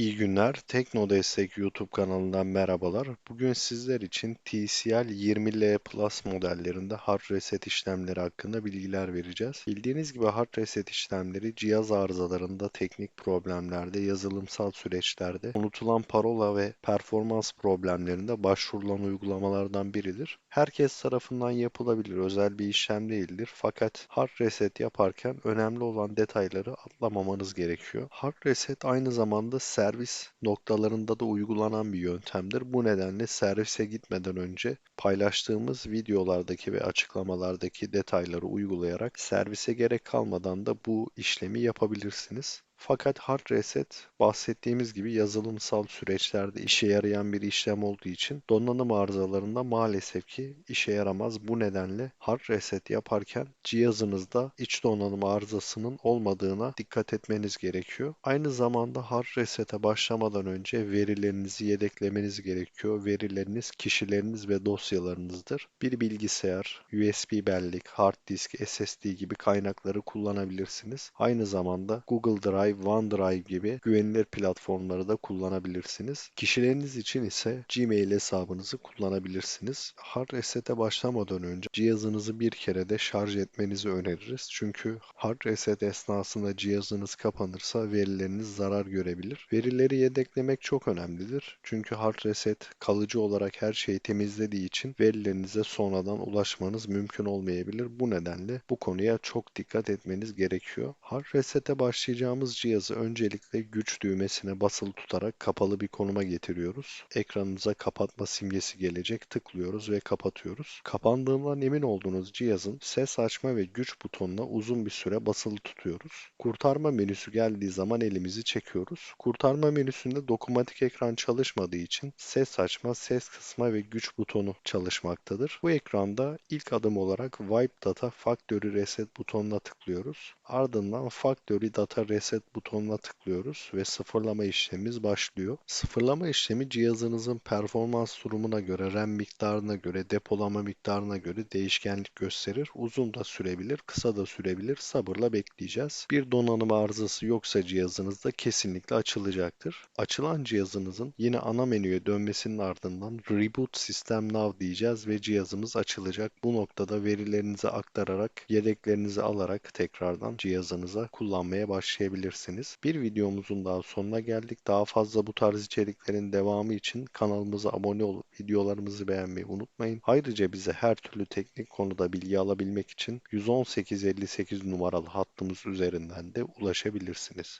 İyi günler. Tekno Destek YouTube kanalından merhabalar. Bugün sizler için TCL 20L Plus modellerinde hard reset işlemleri hakkında bilgiler vereceğiz. Bildiğiniz gibi hard reset işlemleri cihaz arızalarında, teknik problemlerde, yazılımsal süreçlerde, unutulan parola ve performans problemlerinde başvurulan uygulamalardan biridir. Herkes tarafından yapılabilir, özel bir işlem değildir. Fakat hard reset yaparken önemli olan detayları atlamamanız gerekiyor. Hard reset aynı zamanda servis noktalarında da uygulanan bir yöntemdir. Bu nedenle servise gitmeden önce paylaştığımız videolardaki ve açıklamalardaki detayları uygulayarak servise gerek kalmadan da bu işlemi yapabilirsiniz. Fakat hard reset bahsettiğimiz gibi yazılımsal süreçlerde işe yarayan bir işlem olduğu için donanım arızalarında maalesef ki işe yaramaz. Bu nedenle hard reset yaparken cihazınızda iç donanım arızasının olmadığına dikkat etmeniz gerekiyor. Aynı zamanda hard resete başlamadan önce verilerinizi yedeklemeniz gerekiyor. Verileriniz kişileriniz ve dosyalarınızdır. Bir bilgisayar, USB bellek, hard disk, SSD gibi kaynakları kullanabilirsiniz. Aynı zamanda Google Drive Drive, OneDrive gibi güvenilir platformları da kullanabilirsiniz. Kişileriniz için ise Gmail hesabınızı kullanabilirsiniz. Hard reset'e başlamadan önce cihazınızı bir kere de şarj etmenizi öneririz. Çünkü hard reset esnasında cihazınız kapanırsa verileriniz zarar görebilir. Verileri yedeklemek çok önemlidir. Çünkü hard reset kalıcı olarak her şeyi temizlediği için verilerinize sonradan ulaşmanız mümkün olmayabilir. Bu nedenle bu konuya çok dikkat etmeniz gerekiyor. Hard reset'e başlayacağımız cihazı öncelikle güç düğmesine basılı tutarak kapalı bir konuma getiriyoruz. Ekranınıza kapatma simgesi gelecek. Tıklıyoruz ve kapatıyoruz. Kapandığından emin olduğunuz cihazın ses açma ve güç butonuna uzun bir süre basılı tutuyoruz. Kurtarma menüsü geldiği zaman elimizi çekiyoruz. Kurtarma menüsünde dokunmatik ekran çalışmadığı için ses açma, ses kısma ve güç butonu çalışmaktadır. Bu ekranda ilk adım olarak Wipe Data Factory Reset butonuna tıklıyoruz. Ardından Factory Data Reset butonuna tıklıyoruz ve sıfırlama işlemimiz başlıyor. Sıfırlama işlemi cihazınızın performans durumuna göre, RAM miktarına göre, depolama miktarına göre değişkenlik gösterir. Uzun da sürebilir, kısa da sürebilir. Sabırla bekleyeceğiz. Bir donanım arızası yoksa cihazınızda kesinlikle açılacaktır. Açılan cihazınızın yine ana menüye dönmesinin ardından Reboot System Now diyeceğiz ve cihazımız açılacak. Bu noktada verilerinizi aktararak, yedeklerinizi alarak tekrardan cihazınıza kullanmaya başlayabilirsiniz. Bir videomuzun daha sonuna geldik. Daha fazla bu tarz içeriklerin devamı için kanalımıza abone olup videolarımızı beğenmeyi unutmayın. Ayrıca bize her türlü teknik konuda bilgi alabilmek için 11858 numaralı hattımız üzerinden de ulaşabilirsiniz.